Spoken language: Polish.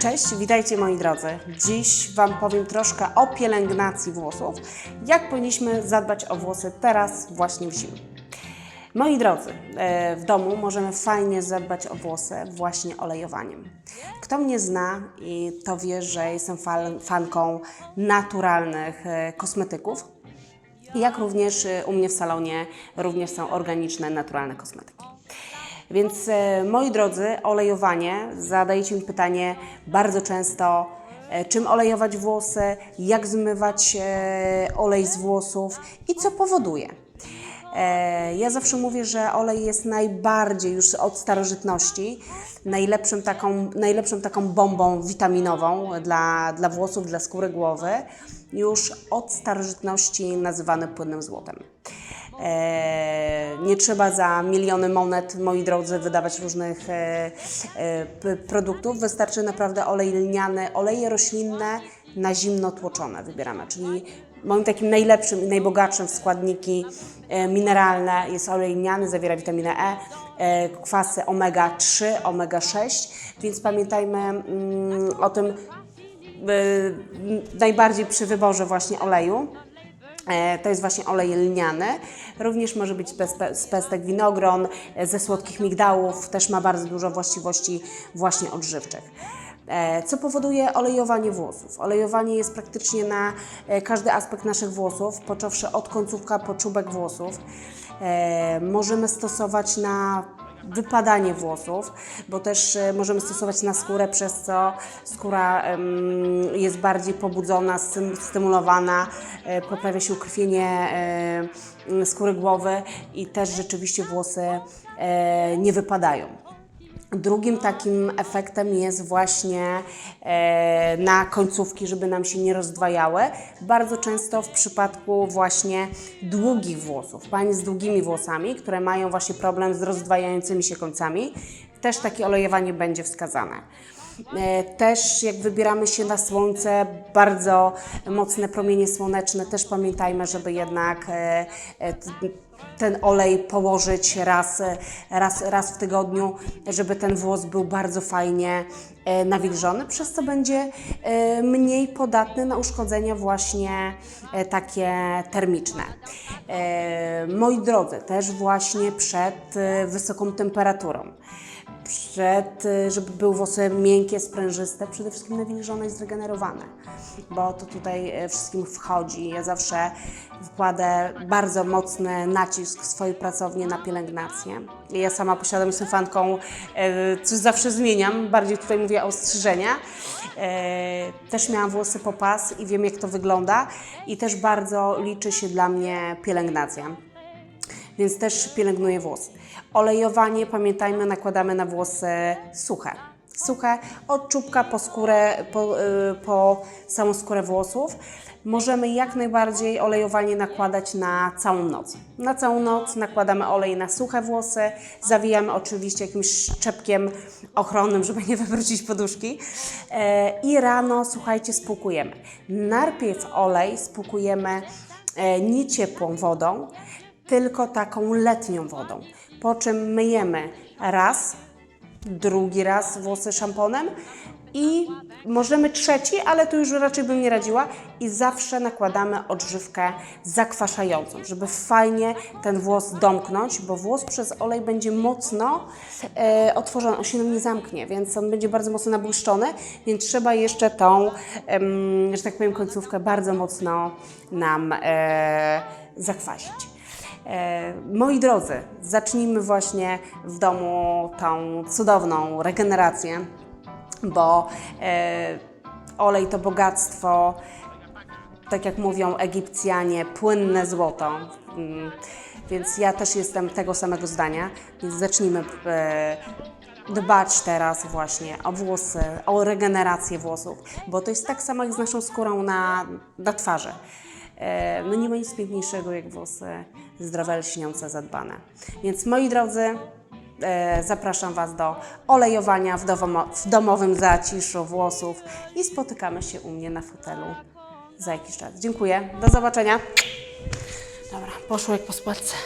Cześć, witajcie moi drodzy. Dziś Wam powiem troszkę o pielęgnacji włosów, jak powinniśmy zadbać o włosy teraz, właśnie w zimie. Moi drodzy, e, w domu możemy fajnie zadbać o włosy właśnie olejowaniem. Kto mnie zna to wie, że jestem fan, fanką naturalnych e, kosmetyków, jak również e, u mnie w salonie również są organiczne, naturalne kosmetyki. Więc e, moi drodzy, olejowanie, zadajecie mi pytanie bardzo często, e, czym olejować włosy, jak zmywać e, olej z włosów i co powoduje. Ja zawsze mówię, że olej jest najbardziej już od starożytności najlepszym taką, najlepszą taką bombą witaminową dla, dla włosów, dla skóry głowy. Już od starożytności nazywany płynnym złotem. E, nie trzeba za miliony monet, moi drodzy, wydawać różnych e, e, produktów. Wystarczy naprawdę olej lniany, oleje roślinne na zimno tłoczone wybieramy, czyli moim takim najlepszym i najbogatszym w składniki mineralne jest olej lniany, zawiera witaminę E, kwasy omega-3, omega-6, więc pamiętajmy mm, o tym najbardziej przy wyborze właśnie oleju. E, To jest właśnie olej lniany. Również może być z pestek winogron, e, ze słodkich migdałów. Też ma bardzo dużo właściwości właśnie odżywczych. E, Co powoduje olejowanie włosów? Olejowanie jest praktycznie na każdy aspekt naszych włosów, począwszy od końcówka po czubek włosów. Możemy stosować na wypadanie włosów, bo też e, możemy stosować na skórę, przez co skóra jest bardziej pobudzona, stym- stymulowana, e, poprawia się ukrwienie e, skóry głowy i też rzeczywiście włosy nie wypadają. Drugim takim efektem jest właśnie e, na końcówki, żeby nam się nie rozdwajały. Bardzo często w przypadku właśnie długich włosów, pań z długimi włosami, które mają właśnie problem z rozdwajającymi się końcami, też takie olejowanie będzie wskazane. E, Też jak wybieramy się na słońce, bardzo mocne promienie słoneczne, też pamiętajmy, żeby jednak e, e, ten olej położyć raz, raz, raz w tygodniu, żeby ten włos był bardzo fajnie e, nawilżony, przez co będzie e, mniej podatny na uszkodzenia właśnie e, takie termiczne. Moi drodzy, też właśnie przed wysoką temperaturą przed, y, żeby były włosy miękkie, sprężyste, przede wszystkim nawilżone i zregenerowane, bo to tutaj y, wszystkim wchodzi. Ja zawsze wkładę bardzo mocny nacisk w swojej pracowni na pielęgnację. Ja sama posiadam, jestem fanką, y, coś zawsze zmieniam, bardziej tutaj mówię o ostrzyżenia. Też miałam włosy po pas i wiem jak to wygląda i też bardzo liczy się dla mnie pielęgnacja więc też pielęgnuję włosy. Olejowanie, pamiętajmy, nakładamy na włosy suche. Suche, od czubka po skórę, po, y, po samą skórę włosów. Możemy jak najbardziej olejowanie nakładać na całą noc. Na całą noc nakładamy olej na suche włosy, zawijamy oczywiście jakimś szczepkiem ochronnym, żeby nie wywrócić poduszki. E, I rano, słuchajcie, spłukujemy. Najpierw olej spłukujemy e, nie ciepłą wodą, tylko taką letnią wodą. Po czym myjemy raz, drugi raz włosy szamponem i możemy trzeci, ale tu już raczej bym nie radziła i zawsze nakładamy odżywkę zakwaszającą, żeby fajnie ten włos domknąć, bo włos przez olej będzie mocno e, otworzony, on się nam nie zamknie, więc on będzie bardzo mocno nabłyszczony, więc trzeba jeszcze tą, em, że tak powiem, końcówkę bardzo mocno nam e, zakwasić. E, Moi drodzy, zacznijmy właśnie w domu tą cudowną regenerację, bo e, olej to bogactwo, tak jak mówią Egipcjanie, płynne złoto. Mm, Więc ja też jestem tego samego zdania, więc zacznijmy e, dbać teraz właśnie o włosy, o regenerację włosów, bo to jest tak samo jak z naszą skórą na, na twarzy. E, No nie ma nic piękniejszego jak włosy zdrowe, lśniące, zadbane. Więc moi drodzy, e, zapraszam Was do olejowania w, domowym zaciszu włosów i spotykamy się u mnie na fotelu za jakiś czas. Dziękuję, do zobaczenia. Dobra, poszło jak po spłatce.